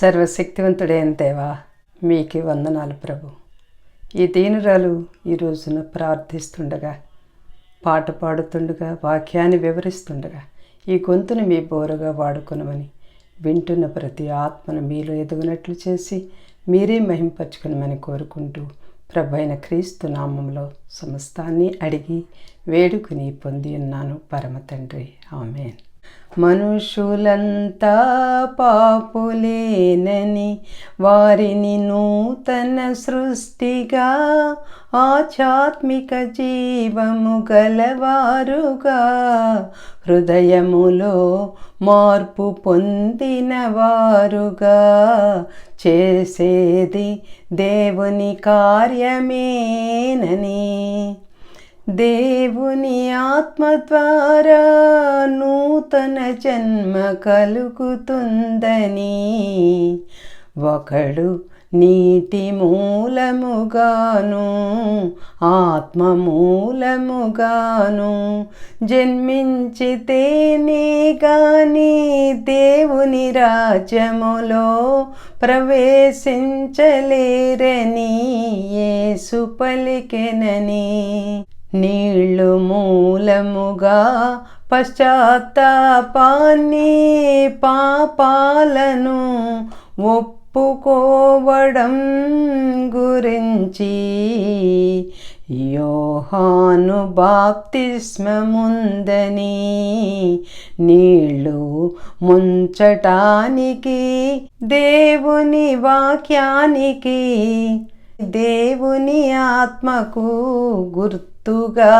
సర్వశక్తివంతుడైన దేవా మీకు వందనాలు ప్రభు. ఈ దీనురాలు ఈ రోజున ప్రార్థిస్తుండగా పాట పాడుతుండగా వాక్యాన్ని వివరిస్తుండగా ఈ గొంతును మీ బోరగా వాడుకునమని వింటున్న ప్రతి ఆత్మను మీలో ఎదుగునట్లు చేసి మీరే మహింపరచుకునమని కోరుకుంటూ ప్రభు అయిన క్రీస్తు నామంలో సమస్తాన్ని అడిగి వేడుకుని పొంది ఉన్నాను పరమ తండ్రి. ఆమెన్. మనుషులంతా పాపులేనని వారిని నూతన సృష్టిగా ఆధ్యాత్మిక జీవము గలవారుగా హృదయములో మార్పు పొందిన వారుగా చేసేది దేవుని కార్యమేనని. దేవుని ఆత్మ ద్వారా నూతన జన్మ కలుగుతుందని. ఒకడు నీటి మూలముగాను ఆత్మ మూలముగాను జన్మించితేనే గాని దేవుని రాజ్యములో ప్రవేశించలేరని ఏ పలికెనని. నీళ్ళు మూలముగా పశ్చాత్తాపాన్ని పాపాలను ఒప్పుకోవడం గురించి యోహాను బాప్తిస్మముందని నీళ్ళు ముంచటానికి దేవుని వాక్యానికి దేవుని ఆత్మకు గుర్తు ఎత్తుగా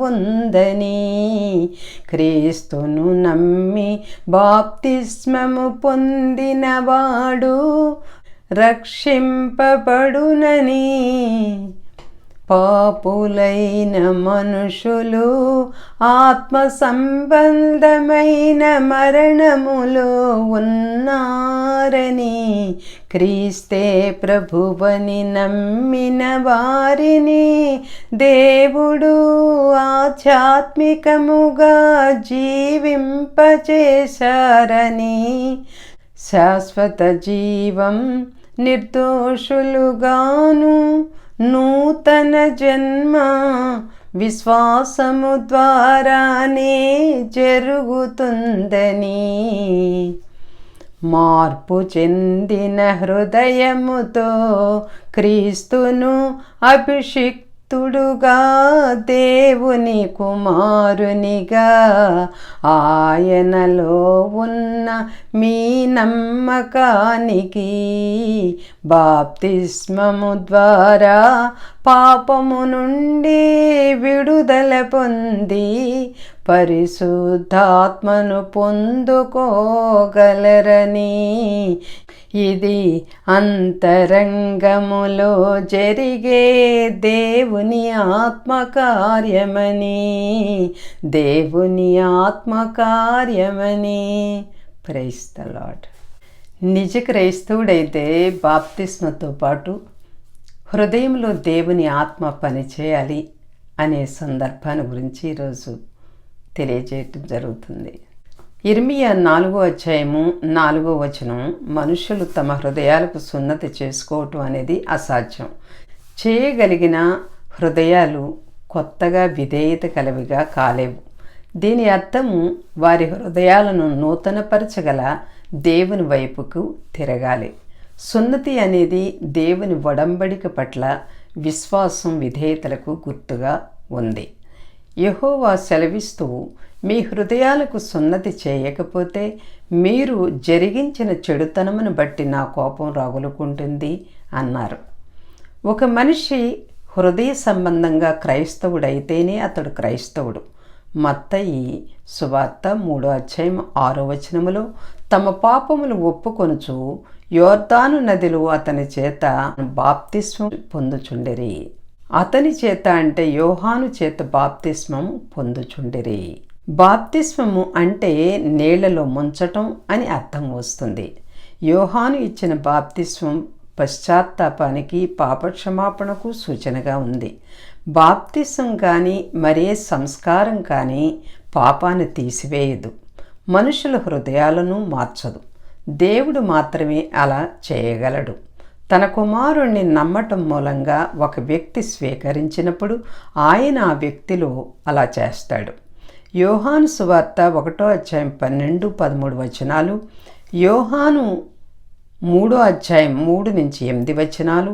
ఉందని క్రీస్తును నమ్మి బాప్తిస్మము పొందినవాడు రక్షింపబడునని. పాపులైన మనుషులు ఆత్మ సంబంధమైన మరణములో ఉన్నారని క్రీస్తే ప్రభువని నమ్మిన వారిని దేవుడు ఆధ్యాత్మికముగా జీవింపచేశారని శాశ్వత జీవం నిర్దోషులుగాను నూతన జన్మ విశ్వాసము ద్వారానే జరుగుతుందని. మార్పు చెందిన హృదయముతో క్రీస్తును అభిషిక్ తుడుగా దేవుని కుమారునిగా ఆయనలో ఉన్న మీ నమ్మకానికి బాప్తిస్మము ద్వారా పాపము నుండి విడుదల పొంది పరిశుద్ధాత్మను పొందుకోగలరని. ఇది అంతరంగములో జరిగే దేవుని ఆత్మకార్యమని దేవుని ఆత్మకార్యమని క్రైస్తలాడ్ నిజ క్రైస్తవుడైతే బాప్తిస్మతో పాటు హృదయంలో దేవుని ఆత్మ పనిచేయాలి అనే సందర్భాన్ని గురించి ఈరోజు తెలియజేయటం జరుగుతుంది. ఇర్మియా నాలుగో అధ్యాయము నాలుగో వచనం మనుషులు తమ హృదయాలకు సున్నతి చేసుకోవటం అనేది అసాధ్యం. చేయగలిగిన హృదయాలు కొత్తగా విధేయత కలవిగా కాలేవు. దీని అర్థము వారి హృదయాలను నూతనపరచగల దేవుని వైపుకు తిరగాలి. సున్నతి అనేది దేవుని వడంబడిక పట్ల విశ్వాసం విధేయతలకు గుర్తుగా ఉంది. యహోవా సెలవిస్తూ మీ హృదయాలకు సున్నతి చేయకపోతే మీరు జరిగించిన చెడుతనమును బట్టి నా కోపం రగులుకుంటుంది అన్నారు. ఒక మనిషి హృదయ సంబంధంగా క్రైస్తవుడైతేనే అతడు క్రైస్తవుడు. మత్తయి సువార్త మూడో అధ్యాయం ఆరో వచనములో తమ పాపములు ఒప్పుకొనుచు యోర్దాను నదిలో అతని చేత బాప్తిస్వం పొందుచుండిరి. అతని చేత అంటే యోహాను చేత బాప్తిస్మం పొందుచుండిరి. బాప్తిస్మము అంటే నీళ్ళలో ముంచటం అని అర్థం వస్తుంది. యోహాను ఇచ్చిన బాప్తిస్మం పశ్చాత్తాపానికి పాపక్షమాపణకు సూచనగా ఉంది. బాప్తిసం కానీ మరే సంస్కారం కానీ పాపాన్ని తీసివేయదు. మనుషుల హృదయాలను మార్చదు. దేవుడు మాత్రమే అలా చేయగలడు. తన కుమారుణ్ణి నమ్మటం మూలంగా ఒక వ్యక్తి స్వీకరించినప్పుడు ఆయన ఆ వ్యక్తిలో అలా చేస్తాడు. యోహాను సువార్త ఒకటో అధ్యాయం పన్నెండు పదమూడు వచనాలు యోహాను మూడో అధ్యాయం మూడు నుంచి ఎనిమిది వచనాలు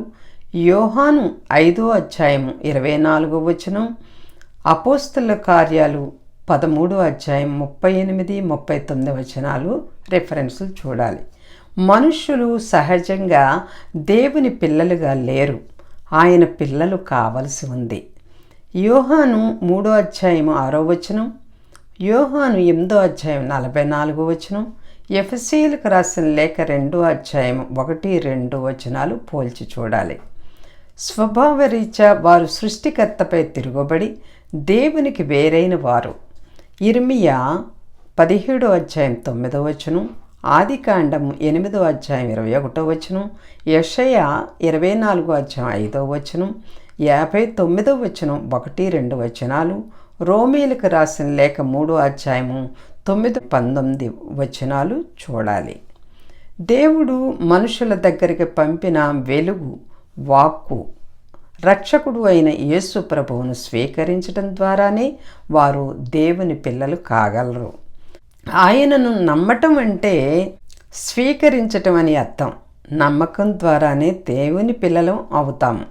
యోహాను ఐదో అధ్యాయం ఇరవై నాలుగో వచనం అపోస్తుల కార్యాలు పదమూడో అధ్యాయం ముప్పై ఎనిమిది ముప్పై తొమ్మిది వచనాలు రెఫరెన్సులు చూడాలి. మనుషులు సహజంగా దేవుని పిల్లలుగా లేరు. ఆయన పిల్లలు కావలసి ఉంది. యోహాను మూడో అధ్యాయం ఆరో వచనం యోహాను ఎనిమిదో అధ్యాయం నలభై నాలుగో వచనం ఎఫ్సీలకు రాసిన లేఖ రెండో అధ్యాయం ఒకటి రెండు వచనాలు పోల్చి చూడాలి. స్వభావరీత్యా వారు సృష్టికర్తపై తిరుగుబడి దేవునికి వేరైన వారు. ఇర్మియా పదిహేడో అధ్యాయం తొమ్మిదో వచనం ఆదికాండం ఎనిమిదో అధ్యాయం ఇరవై ఒకటో వచనం యషయ ఇరవై నాలుగో అధ్యాయం ఐదో వచనం యాభై తొమ్మిదో వచనం ఒకటి రెండు వచనాలు రోమీలకు రాసిన లేఖ మూడో అధ్యాయము తొమ్మిది పంతొమ్మిది వచనాలు చూడాలి. దేవుడు మనుషుల దగ్గరికి పంపిన వెలుగు వాక్కు రక్షకుడు అయిన యేసు ప్రభువును స్వీకరించడం ద్వారానే వారు దేవుని పిల్లలు కాగలరు. ఆయనను నమ్మటం అంటే స్వీకరించటం అని అర్థం. నమ్మకం ద్వారానే దేవుని పిల్లలం అవుతాము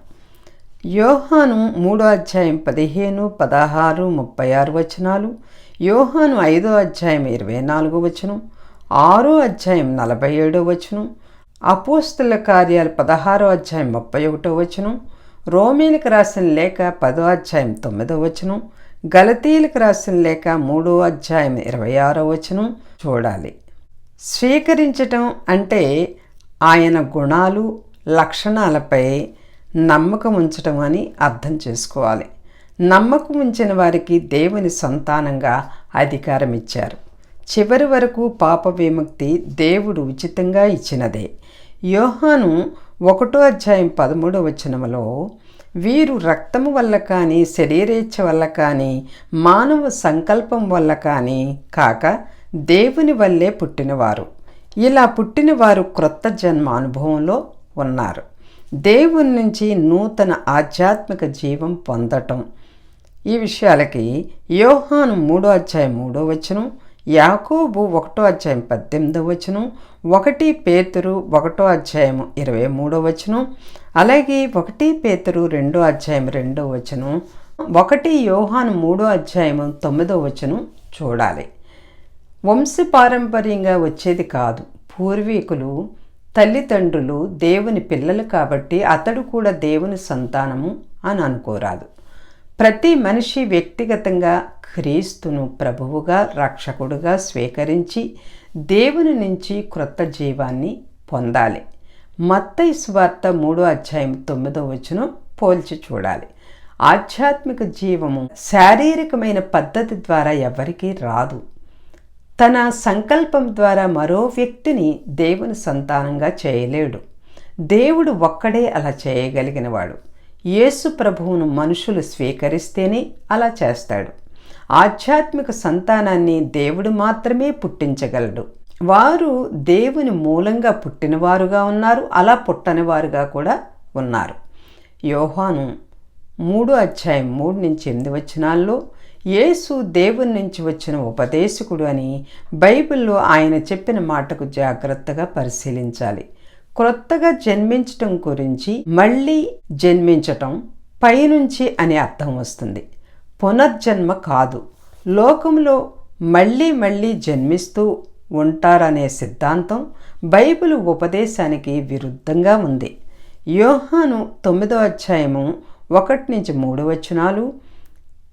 యోహాను మూడో అధ్యాయం పదిహేను పదహారు ముప్పై ఆరు వచనాలు యోహాను ఐదో అధ్యాయం ఇరవై నాలుగో వచనం ఆరో అధ్యాయం నలభై ఏడో వచనం అపోస్తుల కార్యాలు పదహారో అధ్యాయం ముప్పై ఒకటో వచనం రోమీలకు రాసిన లేఖ పదో అధ్యాయం తొమ్మిదో వచనం గలతీలకు రాసిన లేఖ మూడో అధ్యాయం ఇరవై ఆరో వచనం చూడాలి. స్వీకరించటం అంటే ఆయన గుణాలు లక్షణాలపై నమ్మకం ఉంచటం అని అర్థం చేసుకోవాలి. నమ్మకం ఉంచిన వారికి దేవుని సంతానంగా అధికారం ఇచ్చారు. చివరి వరకు పాప విముక్తి దేవుడు ఉచితంగా ఇచ్చినదే. యోహాను ఒకటో అధ్యాయం పదమూడవ వచనములో వీరు రక్తము వల్ల కానీ శరీరేచ్ఛ వల్ల కానీ మానవ సంకల్పం వల్ల కానీ కాక దేవుని వల్లే పుట్టినవారు. ఇలా పుట్టినవారు క్రొత్త జన్మ అనుభవంలో ఉన్నారు. దేవుని నుంచి నూతన ఆధ్యాత్మిక జీవం పొందటం. ఈ విషయాలకి యోహాను మూడో అధ్యాయం మూడో వచనం యాకోబు ఒకటో అధ్యాయం పద్దెనిమిదో వచనం ఒకటి పేతురు ఒకటో అధ్యాయము ఇరవై మూడో వచనం. అలాగే ఒకటి పేతురు రెండో అధ్యాయం రెండో వచనం. ఒకటి యోహాను మూడో అధ్యాయము తొమ్మిదో వచనం చూడాలి. వంశపారంపర్యంగా వచ్చేది కాదు. పూర్వీకులు తల్లిదండ్రులు దేవుని పిల్లలు కాబట్టి అతడు కూడా దేవుని సంతానము అని అనుకోరాదు. ప్రతి మనిషి వ్యక్తిగతంగా క్రీస్తును ప్రభువుగా రక్షకుడుగా స్వీకరించి దేవుని నుంచి క్రొత్త జీవాన్ని పొందాలి. మత్తయి స్వార్త మూడో అధ్యాయం తొమ్మిదో వచనం పోల్చి చూడాలి. ఆధ్యాత్మిక జీవము శారీరకమైన పద్ధతి ద్వారా ఎవరికీ రాదు. తన సంకల్పం ద్వారా మరో వ్యక్తిని దేవుని సంతానంగా చేయలేడు. దేవుడు ఒక్కడే అలా చేయగలిగినవాడు. యేసు ప్రభువును మనుషులు స్వీకరిస్తేనే అలా చేస్తాడు. ఆధ్యాత్మిక సంతానాన్ని దేవుడు మాత్రమే పుట్టించగలడు. వారు దేవుని మూలంగా పుట్టినవారుగా ఉన్నారు అలా పుట్టనివారుగా కూడా ఉన్నారు. యోహాను మూడో అధ్యాయం మూడు నుంచి ఎనిమిది వచనాల్లో యేసు దేవుని నుంచి వచ్చిన ఉపదేశకుడు అని బైబిల్లో ఆయన చెప్పిన మాటకు జాగ్రత్తగా పరిశీలించాలి. క్రొత్తగా జన్మించటం గురించి మళ్ళీ జన్మించటం పైనుంచి అనే అర్థం వస్తుంది. పునర్జన్మ కాదు. లోకంలో మళ్ళీ మళ్ళీ జన్మిస్తూ ఉంటారనే సిద్ధాంతం బైబిల్ ఉపదేశానికి విరుద్ధంగా ఉంది. యోహాను తొమ్మిదో అధ్యాయము ఒకటి నుంచి మూడు వచనాలు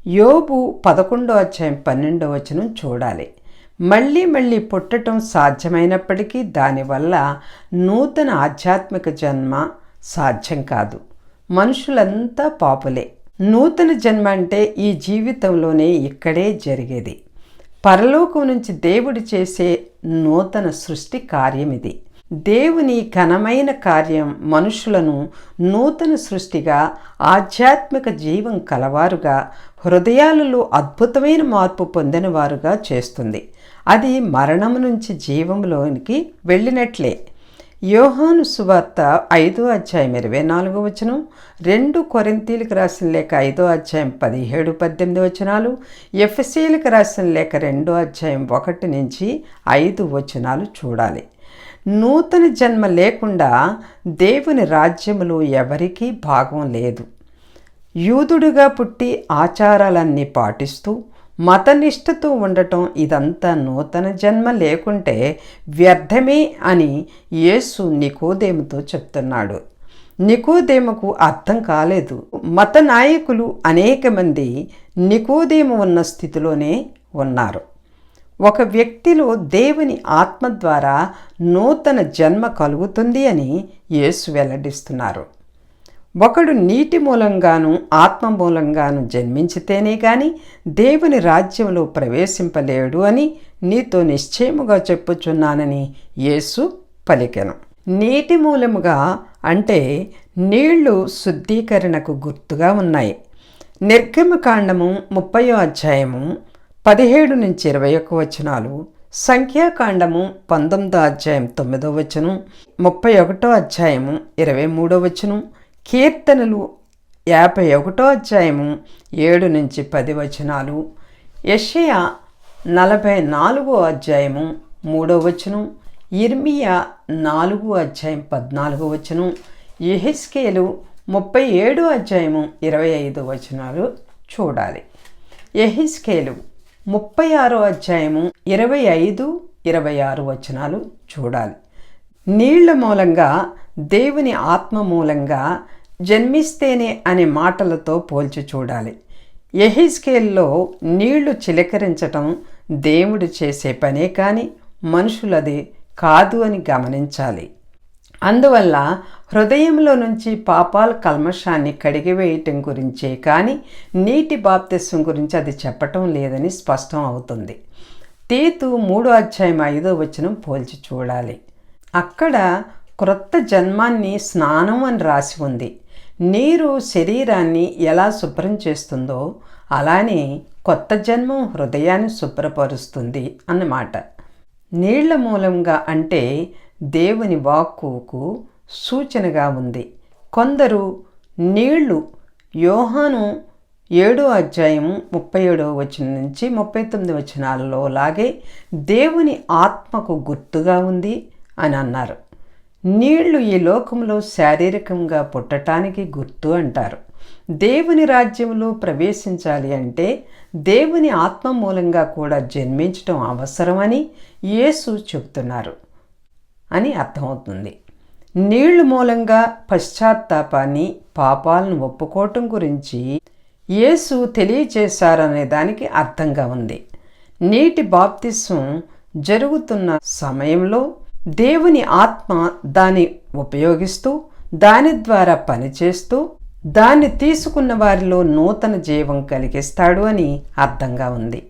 యోబు పదకొండో అధ్యాయం పన్నెండో వచనం చూడాలి. మళ్ళీ మళ్ళీ పుట్టడం సాధ్యమైనప్పటికీ దానివల్ల నూతన ఆధ్యాత్మిక జన్మ సాధ్యం కాదు. మనుషులంతా పాపులే. నూతన జన్మ అంటే ఈ జీవితంలోనే ఇక్కడే జరిగేది. పరలోకం నుంచి దేవుడు చేసే నూతన సృష్టి కార్యం ఇది. దేవుని ఘనమైన కార్యం మనుషులను నూతన సృష్టిగా ఆధ్యాత్మిక జీవం కలవారుగా హృదయాలలో అద్భుతమైన మార్పు పొందినవారుగా చేస్తుంది. అది మరణం నుంచి జీవంలోనికి వెళ్ళినట్లే. యోహాను సువార్త ఐదో అధ్యాయం ఇరవై నాలుగో వచనం రెండు కొరింతీలకు రాసిన లేఖ ఐదో అధ్యాయం పదిహేడు పద్దెనిమిది వచనాలు ఎఫ్ఎస్సీలకు రాసిన లేఖ రెండో అధ్యాయం ఒకటి నుంచి ఐదు వచనాలు చూడాలి. నూతన జన్మ లేకుండా దేవుని రాజ్యములో ఎవరికీ భాగం లేదు. యూదుడుగా పుట్టి ఆచారాలన్నీ పాటిస్తూ మతనిష్టతో ఉండటం ఇదంతా నూతన జన్మ లేకుంటే వ్యర్థమే అని యేసు నికోదేముతో చెప్తున్నాడు. నికోదేముకు అర్థం కాలేదు. మత నాయకులు అనేక మంది నికోదేము ఉన్న స్థితిలోనే ఉన్నారు. ఒక వ్యక్తిలో దేవుని ఆత్మ ద్వారా నూతన జన్మ కలుగుతుంది అని యేసు వెల్లడిస్తున్నారు. ఒకడు నీటి మూలంగాను ఆత్మ మూలంగాను జన్మించితేనే గాని దేవుని రాజ్యంలో ప్రవేశింపలేడు అని నీతో నిశ్చయముగా చెప్పుచున్నానని యేసు పలికెను. నీటి మూలముగా అంటే నీళ్ళు శుద్ధీకరణకు గుర్తుగా ఉన్నాయి. నిర్గమకాండము ముప్పయో అధ్యాయము పదిహేడు నుంచి ఇరవై ఒక్క వచనాలు సంఖ్యాకాండము పంతొమ్మిదో అధ్యాయం తొమ్మిదో వచనం ముప్పై ఒకటో అధ్యాయము ఇరవై మూడో వచనం కీర్తనలు యాభై ఒకటో అధ్యాయము ఏడు నుంచి పది వచనాలు. యషయా నలభై నాలుగో అధ్యాయము మూడో వచనం. ఇర్మియా నాలుగో అధ్యాయం పద్నాలుగో వచనం. ఎహెస్కేలు ముప్పై ఏడు అధ్యాయము ఇరవై ఐదు వచనాలు చూడాలి. ఎహిస్కేలు ముప్పై ఆరో అధ్యాయము ఇరవై ఐదు ఇరవై ఆరు వచనాలు చూడాలి. నీళ్ళ మూలంగా దేవుని ఆత్మ మూలంగా జన్మిస్తేనే అనే మాటలతో పోల్చి చూడాలి. ఎహిస్కేల్లో నీళ్ళు చిలకరించటం దేవుడు చేసే పనే కానీ మనుషులది కాదు అని గమనించాలి. అందువల్ల హృదయంలో నుంచి పాపాల కల్మషాన్ని కడిగివేయటం గురించే కానీ నీటి బాప్తిస్వం గురించి అది చెప్పటం లేదని స్పష్టం అవుతుంది. తీతు మూడో అధ్యాయం ఐదో వచనం పోల్చి చూడాలి. అక్కడ క్రొత్త జన్మాన్ని స్నానం అని రాసి ఉంది. నీరు శరీరాన్ని ఎలా శుభ్రం చేస్తుందో అలానే కొత్త జన్మం హృదయాన్ని శుభ్రపరుస్తుంది అన్నమాట. నీళ్ళ మూలంగా అంటే దేవుని వాక్కుకు సూచనగా ఉంది. కొందరు నీళ్ళు యోహాను ఏడో అధ్యాయం ముప్పై ఏడో వచనం నుంచి ముప్పై తొమ్మిది వచనాలలో లాగే దేవుని ఆత్మకు గుర్తుగా ఉంది అని అన్నారు. నీళ్ళు ఈ లోకంలో శారీరకంగా పుట్టటానికి గుర్తు అంటారు. దేవుని రాజ్యంలో ప్రవేశించాలి అంటే దేవుని ఆత్మ మూలంగా కూడా జన్మించటం అవసరమని యేసు చెబుతున్నారు అని అర్థమవుతుంది. నీళ్ళు మూలంగా పశ్చాత్తాపాన్ని పాపాలను ఒప్పుకోవటం గురించి యేసు తెలియచేశారనే దానికి అర్థంగా ఉంది. నీటి బాప్తిస్వం జరుగుతున్న సమయంలో దేవుని ఆత్మ దాన్ని ఉపయోగిస్తూ దాని ద్వారా పనిచేస్తూ దాన్ని తీసుకున్న వారిలో నూతన జీవం కలిగిస్తాడు అని అర్థంగా ఉంది.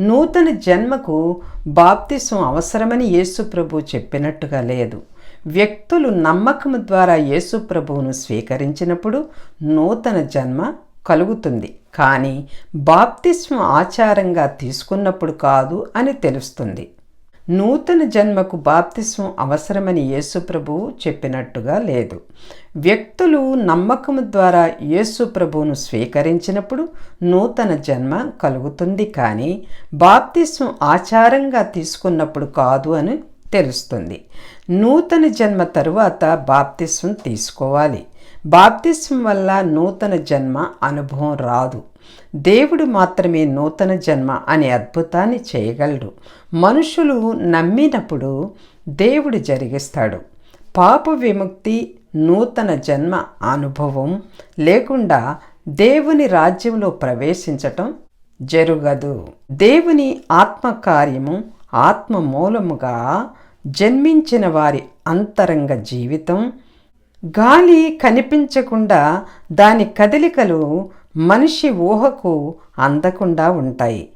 నూతన జన్మకు బాప్తిసం అవసరమని యేసుప్రభు చెప్పినట్టుగా లేదు. వ్యక్తులు నమ్మకం ద్వారా యేసుప్రభువును స్వీకరించినప్పుడు నూతన జన్మ కలుగుతుంది. కానీ బాప్తిస్వం ఆచారంగా తీసుకున్నప్పుడు కాదు అని తెలుస్తుంది. నూతన జన్మకు బాప్తిస్వం అవసరమని యేసుప్రభు చెప్పినట్టుగా లేదు. వ్యక్తులు నమ్మకం ద్వారా యేసు ప్రభువును స్వీకరించినప్పుడు నూతన జన్మ కలుగుతుంది కానీ బాప్తిస్వం ఆచారంగా తీసుకున్నప్పుడు కాదు అని తెలుస్తుంది. నూతన జన్మ తరువాత బాప్తిస్వం తీసుకోవాలి. బాప్తిస్వం వల్ల నూతన జన్మ అనుభవం రాదు. దేవుడు మాత్రమే నూతన జన్మ అనే అద్భుతాన్ని చేయగలడు. మనుషులు నమ్మినప్పుడు దేవుడు జరిగిస్తాడు. పాప విముక్తి నూతన జన్మ అనుభవం లేకుండా దేవుని రాజ్యంలో ప్రవేశించటం జరుగదు. దేవుని ఆత్మకార్యము ఆత్మ మూలముగా జన్మించిన వారి అంతరంగ జీవితం. గాలి కనిపించకుండా దాని కదలికలు మనిషి ఊహకు అందకుండా ఉంటాయి.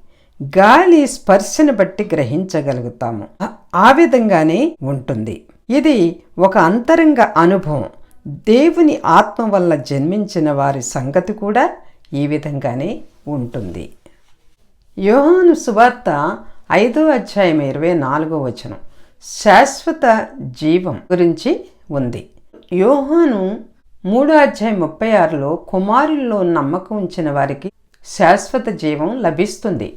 గాలి స్పర్శను బట్టి గ్రహించగలుగుతాము. ఆ విధంగానే ఉంటుంది. ఇది ఒక అంతరంగ అనుభవం. దేవుని ఆత్మ వల్ల జన్మించిన వారి సంగతి కూడా ఈ విధంగానే ఉంటుంది. యోహాను సువార్త ఐదో అధ్యాయం ఇరవై నాలుగో వచనం. శాశ్వత జీవం గురించి ఉంది. యోహాను మూడో అధ్యాయం ముప్పై ఆరులో కుమారుల్లో నమ్మకం ఉంచిన వారికి శాశ్వత జీవం లభిస్తుంది.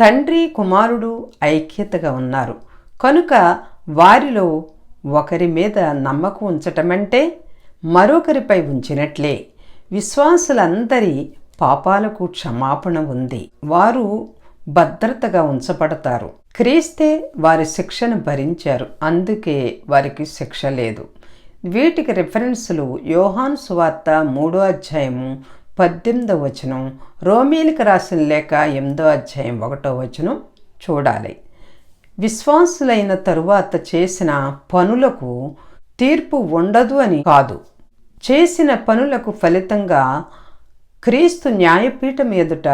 తండ్రి కుమారుడు ఐక్యతగా ఉన్నారు. కనుక వారిలో ఒకరి మీద నమ్మకం ఉంచటమంటే మరొకరిపై ఉంచినట్లే. విశ్వాసులందరి పాపాలకు క్షమాపణ ఉంది. వారు భద్రతగా ఉంచబడతారు. క్రీస్తే వారి శిక్షను భరించారు. అందుకే వారికి శిక్ష లేదు. వీటికి రిఫరెన్సులు యోహాన్ సువార్త మూడో అధ్యాయము పద్దెనిమిదో వచనం రోమీలకు రాసిన లేక ఎనిమిదో అధ్యాయం ఒకటో వచనం చూడాలి. విశ్వాసులైన తరువాత చేసిన పనులకు తీర్పు ఉండదు అని కాదు. చేసిన పనులకు ఫలితంగా క్రీస్తు న్యాయపీఠం ఎదుట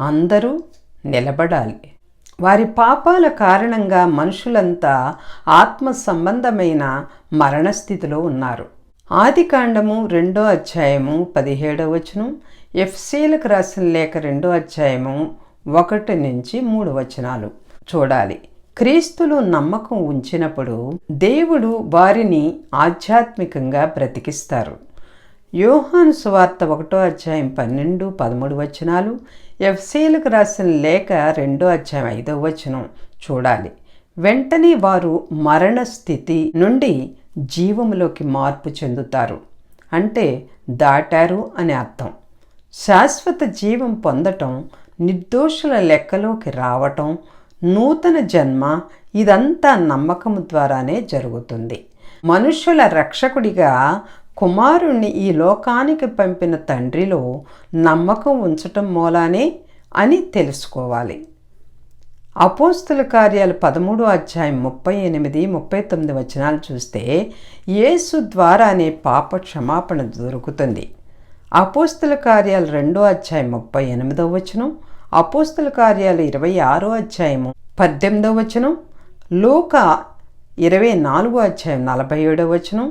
అందరూ నిలబడాలి. వారి పాపాల కారణంగా మనుషులంతా ఆత్మ సంబంధమైన మరణస్థితిలో ఉన్నారు. ఆది కాండము రెండో అధ్యాయము పదిహేడవ వచనం ఎఫ్సీలకు రాసిన లేఖ రెండో అధ్యాయము ఒకటి నుంచి మూడు వచనాలు. చూడాలి. క్రీస్తులో నమ్మకం ఉంచినప్పుడు దేవుడు వారిని ఆధ్యాత్మికంగా బ్రతికిస్తారు. యోహాను సువార్త ఒకటో అధ్యాయం పన్నెండు పదమూడు వచనాలు ఎఫ్సీలకు రాసిన లేఖ రెండో అధ్యాయం ఐదో వచనం చూడాలి. వెంటనే వారు మరణ స్థితి నుండి జీవములోకి మార్పు చెందుతారు. అంటే దాటారు అని అర్థం. శాశ్వత జీవం పొందటం నిర్దోషుల లెక్కలోకి రావటం నూతన జన్మ ఇదంతా నమ్మకం ద్వారానే జరుగుతుంది. మనుషుల రక్షకుడిగా కుమారుణ్ణి ఈ లోకానికి పంపిన తండ్రిలో నమ్మకం ఉంచటం మూలానే అని తెలుసుకోవాలి. అపోస్తుల కార్యాలు పదమూడు అధ్యాయం ముప్పై ఎనిమిది ముప్పై తొమ్మిది వచనాలు చూస్తే యేసు ద్వారానే పాప క్షమాపణ దొరుకుతుంది. అపోస్తుల కార్యాలు రెండో అధ్యాయం ముప్పై ఎనిమిదో వచనం అపోస్తుల కార్యాలు ఇరవై ఆరో అధ్యాయము పద్దెనిమిదో వచనం లోక ఇరవై నాలుగో అధ్యాయం నలభై ఏడో వచనం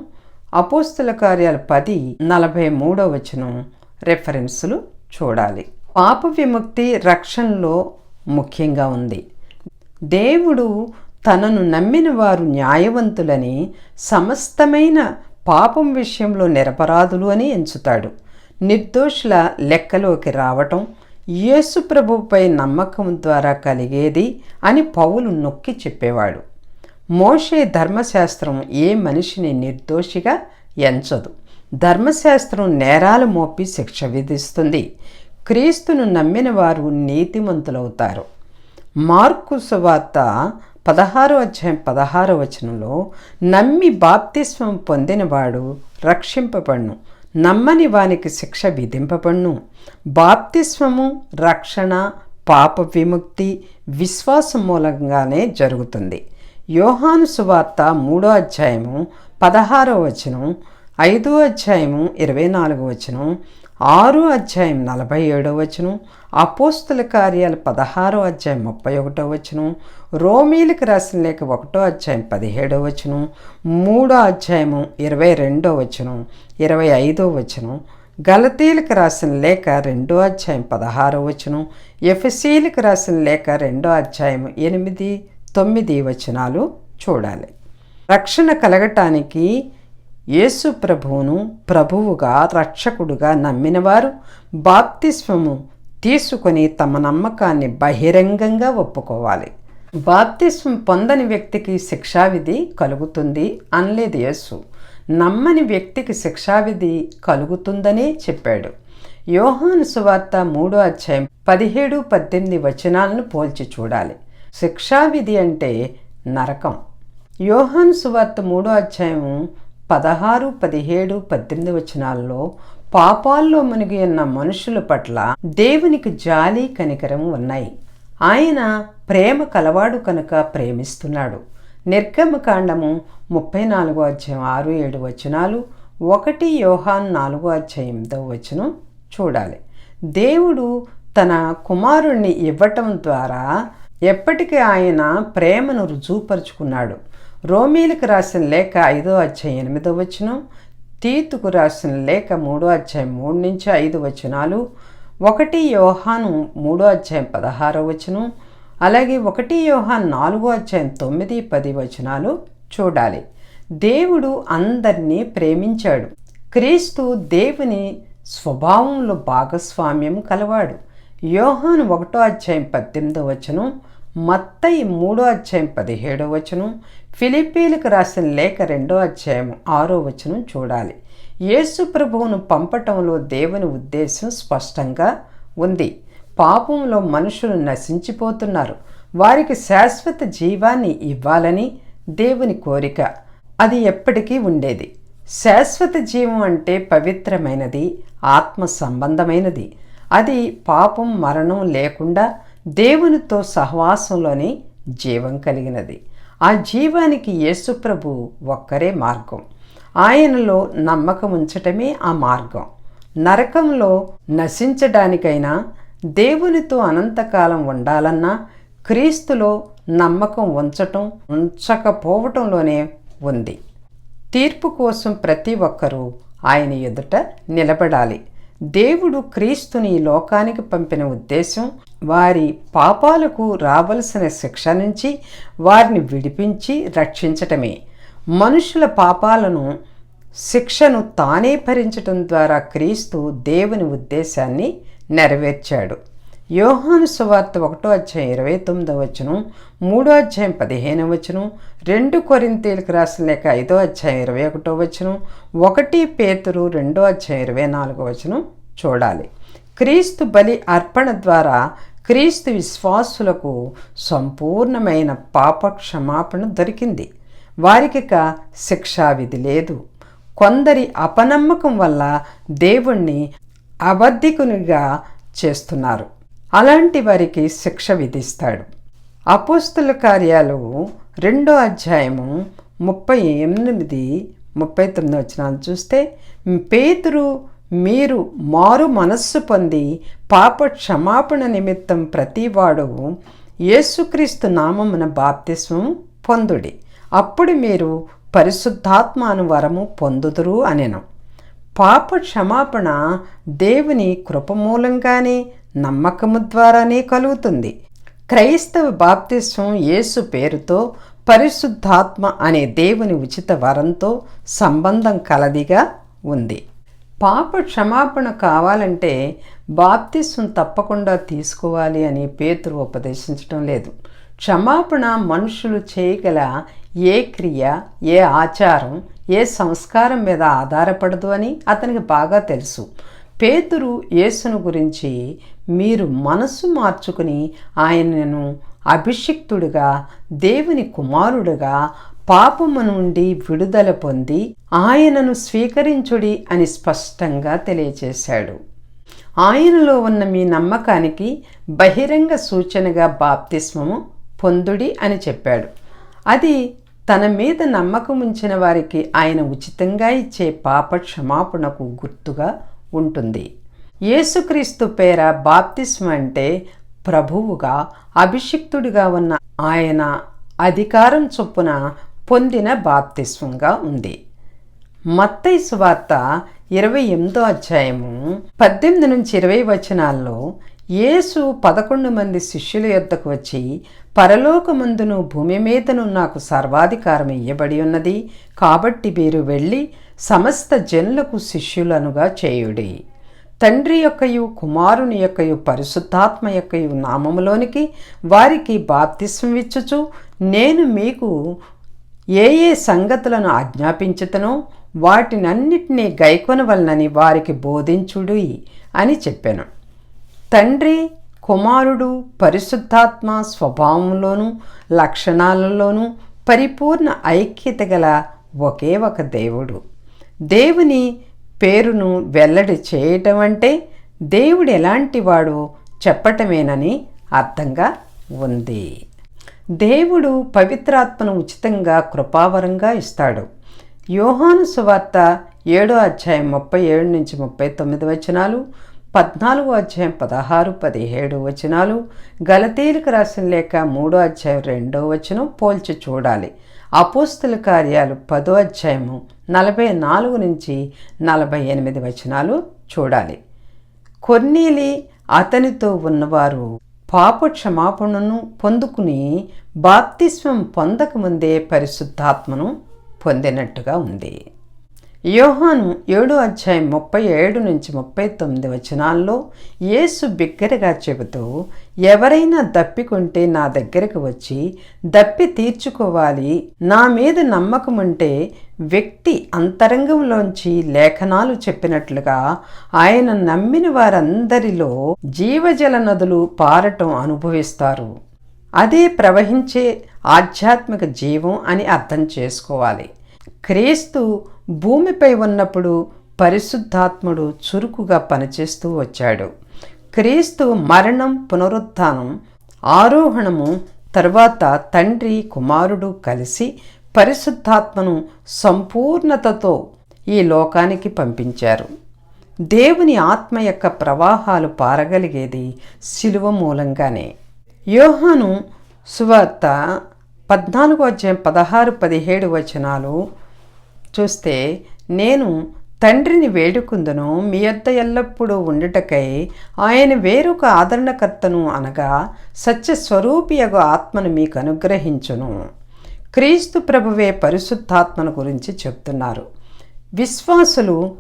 అపోస్తుల కార్యాలు పది నలభై మూడో వచనం రెఫరెన్సులు చూడాలి. పాప విముక్తి రక్షణలో ముఖ్యంగా ఉంది. దేవుడు తనను నమ్మిన వారు న్యాయవంతులని సమస్తమైన పాపం విషయంలో నిరపరాధులు అని ఎంచుతాడు. నిర్దోషుల లెక్కలోకి రావటం యేసు ప్రభువుపై నమ్మకం ద్వారా కలిగేది అని పౌలు నొక్కి చెప్పేవాడు. మోషే ధర్మశాస్త్రం ఏ మనిషిని నిర్దోషిగా ఎంచదు. ధర్మశాస్త్రం నేరాలు మోపి శిక్ష విధిస్తుంది. క్రీస్తును నమ్మిన వారు నీతిమంతులవుతారు. మార్కు సువార్త పదహారో అధ్యాయం పదహారో వచనంలో నమ్మి బాప్తిస్వం పొందినవాడు రక్షింపబడును. నమ్మని వానికి శిక్ష విధింపబడును. బాప్తిస్వము రక్షణ పాప విముక్తి విశ్వాసం మూలంగానే జరుగుతుంది. యోహాను సువార్త మూడో అధ్యాయము పదహారో వచనం ఐదో అధ్యాయము ఇరవై నాలుగో వచనం ఆరో అధ్యాయం నలభై ఏడో వచనం అపోస్తుల కార్యాలు పదహారో అధ్యాయం ముప్పై ఒకటో వచనం రోమీలకు రాసిన లేక ఒకటో అధ్యాయం పదిహేడో వచనం మూడో అధ్యాయము ఇరవై రెండో వచనం ఇరవై ఐదో వచనం గలతీలకు రాసిన లేఖ రెండో అధ్యాయం పదహారో వచనం ఎఫ్సీలకు రాసిన లేఖ రెండో అధ్యాయం ఎనిమిది తొమ్మిది వచనాలు చూడాలి. రక్షణ కలగటానికి యేసు ప్రభువును ప్రభువుగా రక్షకుడుగా నమ్మినవారు బాప్తిస్వము తీసుకొని తమ నమ్మకాన్ని బహిరంగంగా ఒప్పుకోవాలి. బాప్తిస్వం పొందని వ్యక్తికి శిక్షావిధి కలుగుతుంది అనలేదు యేసు. నమ్మని వ్యక్తికి శిక్షావిధి కలుగుతుందనే చెప్పాడు. యోహాను సువార్త మూడో అధ్యాయం పదిహేడు పద్దెనిమిది వచనాలను పోల్చి చూడాలి. శిక్షావిధి అంటే నరకం. యోహన్ సువార్త మూడో అధ్యాయము పదహారు పదిహేడు పద్దెనిమిది వచనాల్లో పాపాల్లో మునిగి ఉన్న మనుషుల పట్ల దేవునికి జాలి కనికరం ఉన్నాయి. ఆయన ప్రేమ కలవాడు కనుక ప్రేమిస్తున్నాడు. నిర్గమకాండము ముప్పై నాలుగో అధ్యాయం ఆరు ఏడు వచనాలు ఒకటి యోహాన్ నాలుగో అధ్యాయంతో వచనం చూడాలి. దేవుడు తన కుమారుణ్ణి ఇవ్వటం ద్వారా ఎప్పటికీ ఆయన ప్రేమను రుజువుపరుచుకున్నాడు. రోమీలకు రాసిన లేఖ ఐదో అధ్యాయం ఎనిమిదో వచనం తీతుకు రాసిన లేఖ మూడో అధ్యాయం మూడు నుంచి ఐదు వచనాలు ఒకటి యోహాను మూడో అధ్యాయం పదహారో వచనం అలాగే ఒకటి యోహాన్ నాలుగో అధ్యాయం తొమ్మిది పది వచనాలు చూడాలి. దేవుడు అందరినీ ప్రేమించాడు. క్రీస్తు దేవుని స్వభావంలో భాగస్వామ్యం కలవాడు. యోహాను ఒకటో అధ్యాయం పద్దెనిమిదో వచనం మత్తయి మూడో అధ్యాయం పదిహేడో వచనం ఫిలిపీలకు రాసిన లేఖ రెండో అధ్యాయం ఆరో వచనం చూడాలి. యేసు ప్రభువును పంపటంలో దేవుని ఉద్దేశం స్పష్టంగా ఉంది. పాపంలో మనుషులు నశించిపోతున్నారు. వారికి శాశ్వత జీవాన్ని ఇవ్వాలని దేవుని కోరిక. అది ఎప్పటికీ ఉండేది. శాశ్వత జీవం అంటే పవిత్రమైనది ఆత్మ సంబంధమైనది. అది పాపం మరణం లేకుండా దేవునితో సహవాసంలోని జీవం కలిగినది. ఆ జీవానికి యేసుప్రభు ఒక్కరే మార్గం. ఆయనలో నమ్మకం ఉంచటమే ఆ మార్గం. నరకంలో నశించడానికైనా దేవునితో అనంతకాలం ఉండాలన్నా క్రీస్తులో నమ్మకం ఉంచటం ఉంచకపోవటంలోనే ఉంది. తీర్పు కోసం ప్రతి ఒక్కరూ ఆయన ఎదుట నిలబడాలి. దేవుడు క్రీస్తుని ఈ లోకానికి పంపిన ఉద్దేశం వారి పాపాలకు రావలసిన శిక్ష నుంచి వారిని విడిపించి రక్షించటమే. మనుషుల పాపాలను శిక్షను తానే భరించటం ద్వారా క్రీస్తు దేవుని ఉద్దేశాన్ని నెరవేర్చాడు. యోహాను సువార్త ఒకటో అధ్యాయం ఇరవై తొమ్మిదో వచనం మూడో అధ్యాయం పదిహేను వచనం రెండు కొరింతీలకు రాసిన లేక ఐదో అధ్యాయం ఇరవై ఒకటో వచనం ఒకటి పేతురు రెండో అధ్యాయం ఇరవై నాలుగో వచనం చూడాలి. క్రీస్తు బలి అర్పణ ద్వారా క్రీస్తు విశ్వాసులకు సంపూర్ణమైన పాప క్షమాపణ దొరికింది వారికిక శిక్షావిధి లేదు. కొందరి అపనమ్మకం వల్ల దేవుణ్ణి అబద్ధికునిగా చేస్తున్నారు. అలాంటి వారికి శిక్ష విధిస్తాడు. అపోస్తుల కార్యాలు రెండో అధ్యాయము ముప్పై ఎనిమిది ముప్పై తొమ్మిది వచ్చినాలు చూస్తే పేతురు మీరు మారు మనస్సు పొంది పాప క్షమాపణ నిమిత్తం ప్రతివాడు యేసుక్రీస్తు నామమున బాప్తిస్వం పొందుడి. అప్పుడు మీరు పరిశుద్ధాత్మాను వరము పొందుదురు అనెను. పాప క్షమాపణ దేవుని కృపమూలంగానే నమ్మకము ద్వారానే కలుగుతుంది. క్రైస్తవ బాప్తిస్వం యేసు పేరుతో పరిశుద్ధాత్మ అనే దేవుని ఉచిత వరంతో సంబంధం కలదిగా ఉంది. పాప క్షమాపణ కావాలంటే బాప్తిస్వం తప్పకుండా తీసుకోవాలి అని పేతురు ఉపదేశించడం లేదు. క్షమాపణ మనుషులు చేయగల ఏ క్రియ ఏ ఆచారం ఏ సంస్కారం మీద ఆధారపడదు అని అతనికి బాగా తెలుసు. పేతురు యేసును గురించి మీరు మనసు మార్చుకుని ఆయనను అభిషిక్తుడుగా దేవుని కుమారుడుగా పాపము నుండి విడుదల పొంది ఆయనను స్వీకరించుడి అని స్పష్టంగా తెలియచేశాడు. ఆయనలో ఉన్న మీ నమ్మకానికి బహిరంగ సూచనగా బాప్తిస్మము పొందుడి అని చెప్పాడు. అది తన మీద నమ్మకం ఉంచిన వారికి ఆయన ఉచితంగా ఇచ్చే పాప క్షమాపణకు గుర్తుగా ఉంటుంది. యేసుక్రీస్తు పేర బాప్తిస్మ అంటే ప్రభువుగా అభిషిక్తుడిగా ఉన్న ఆయన అధికారం చొప్పున పొందిన బాప్తిస్వంగా ఉంది. మత్తై సువార్త ఇరవై ఎనిమిదో అధ్యాయము పద్దెనిమిది నుంచి ఇరవై వచనాల్లో యేసు పదకొండు మంది శిష్యుల యొద్దకు వచ్చి పరలోకమందును భూమి మీదను నాకు సర్వాధికారం ఇయ్యబడి ఉన్నది. కాబట్టి మీరు వెళ్ళి సమస్త జనులకు శిష్యులనుగా చేయుడి. తండ్రి యొక్కయు కుమారుని యొక్కయు పరిశుద్ధాత్మ యొక్కయు నామములోనికి వారికి బాప్తిస్వం ఇచ్చుచు నేను మీకు ఏ ఏ సంగతులను ఆజ్ఞాపించుతనో వాటినన్నిటినీ గైకొనవలనని వారికి బోధించుడు అని చెప్పాను. తండ్రి కుమారుడు పరిశుద్ధాత్మ స్వభావంలోనూ లక్షణాలలోనూ పరిపూర్ణ ఐక్యత గల ఒకే ఒక దేవుడు. దేవుని పేరును వెల్లడి చేయటం అంటే దేవుడు ఎలాంటి వాడో చెప్పటమేనని అర్థంగా ఉంది. దేవుడు పవిత్రాత్మను ఉచితంగా కృపావరంగా ఇస్తాడు. యోహాను సువార్త ఏడో అధ్యాయం ముప్పై ఏడు నుంచి ముప్పై తొమ్మిది వచనాలు పద్నాలుగో అధ్యాయం పదహారు పదిహేడు వచనాలు గలతీలకు రాసిన లేక మూడో అధ్యాయం రెండో వచనం పోల్చి చూడాలి. అపోస్తుల కార్యాలు పదో అధ్యాయము నలభై నాలుగు నుంచి నలభై ఎనిమిది వచనాలు చూడాలి. కొన్నీలి అతనితో ఉన్నవారు పాప క్షమాపణను పొందుకుని బాప్తిస్వం పొందకముందే పరిశుద్ధాత్మను పొందినట్టుగా ఉంది. యోహాను ఏడో అధ్యాయం ముప్పై ఏడు నుంచి ముప్పై తొమ్మిది వచనాల్లో యేసు బిగ్గరగా చెబుతూ ఎవరైనా దప్పికుంటే నా దగ్గరకు వచ్చి దప్పి తీర్చుకోవాలి. నా మీద నమ్మకం ఉంటే వ్యక్తి అంతరంగంలోంచి లేఖనాలు చెప్పినట్లుగా ఆయన నమ్మిన వారందరిలో జీవజల నదులు పారటం అనుభవిస్తారు. అదే ప్రవహించే ఆధ్యాత్మిక జీవం అని అర్థం చేసుకోవాలి. క్రీస్తు భూమిపై ఉన్నప్పుడు పరిశుద్ధాత్ముడు చురుకుగా పనిచేస్తూ వచ్చాడు. క్రీస్తు మరణం పునరుత్థానం ఆరోహణము తర్వాత తండ్రి కుమారుడు కలిసి పరిశుద్ధాత్మను సంపూర్ణతతో ఈ లోకానికి పంపించారు. దేవుని ఆత్మ యొక్క ప్రవాహాలు పారగలిగేది శిలువ మూలంగానే. యోహాను సువార్త పద్నాలుగో అధ్యాయం పదహారు పదిహేడు వచనాలు చూస్తే నేను తండ్రిని వేడుకుందును మీ యొద్ద ఎల్లప్పుడూ ఉండుటకై ఆయన వేరొక ఆదరణకర్తను అనగా సత్యస్వరూపియగు ఆత్మను మీకు అనుగ్రహించును. క్రీస్తు ప్రభువే పరిశుద్ధాత్మను గురించి చెప్తున్నారు. విశ్వాసులు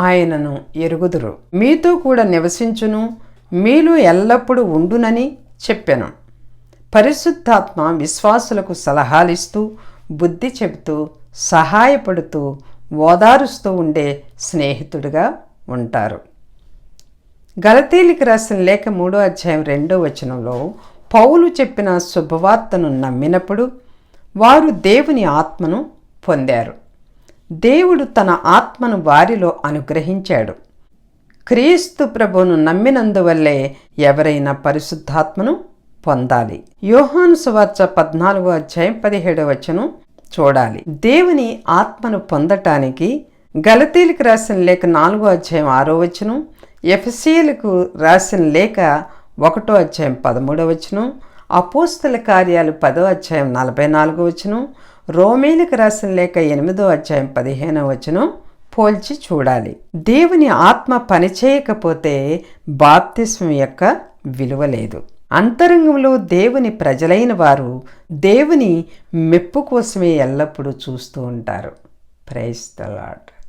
ఆయనను ఎరుగుదురు. మీతో కూడా నివసించును మీలో ఎల్లప్పుడూ ఉండునని చెప్పాను. పరిశుద్ధాత్మ విశ్వాసులకు సలహాలిస్తూ బుద్ధి చెబుతూ సహాయపడుతూ ఓదారుస్తూ ఉండే స్నేహితుడిగా ఉంటారు. గలతీలికి రాసిన లేఖ మూడో అధ్యాయం రెండో వచనంలో పౌలు చెప్పిన శుభవార్తను నమ్మినప్పుడు వారు దేవుని ఆత్మను పొందారు. దేవుడు తన ఆత్మను వారిలో అనుగ్రహించాడు. క్రీస్తు ప్రభును నమ్మినందువల్లే ఎవరైనా పరిశుద్ధాత్మను పొందాలి. యోహాను సువార్త పద్నాలుగో అధ్యాయం పదిహేడవ వచనం చూడాలి. దేవుని ఆత్మను పొందటానికి గలతీలకు రాసిన లేఖ నాలుగో అధ్యాయం ఆరో వచనం ఎఫ్సీలకు రాసిన లేఖ ఒకటో అధ్యాయం పదమూడవ వచనం అపోస్తల కార్యాలు పదో అధ్యాయం నలభై నాలుగో వచనం రోమేలకు రాసిన లేఖ ఎనిమిదో అధ్యాయం పదిహేనవ వచనం పోల్చి చూడాలి. దేవుని ఆత్మ పనిచేయకపోతే బాప్తిస్వం యొక్క విలువ లేదు. అంతరంగంలో దేవుని ప్రజలైన వారు దేవుని మెప్పు కోసమే ఎల్లప్పుడూ చూస్తూ ఉంటారు. Price the lord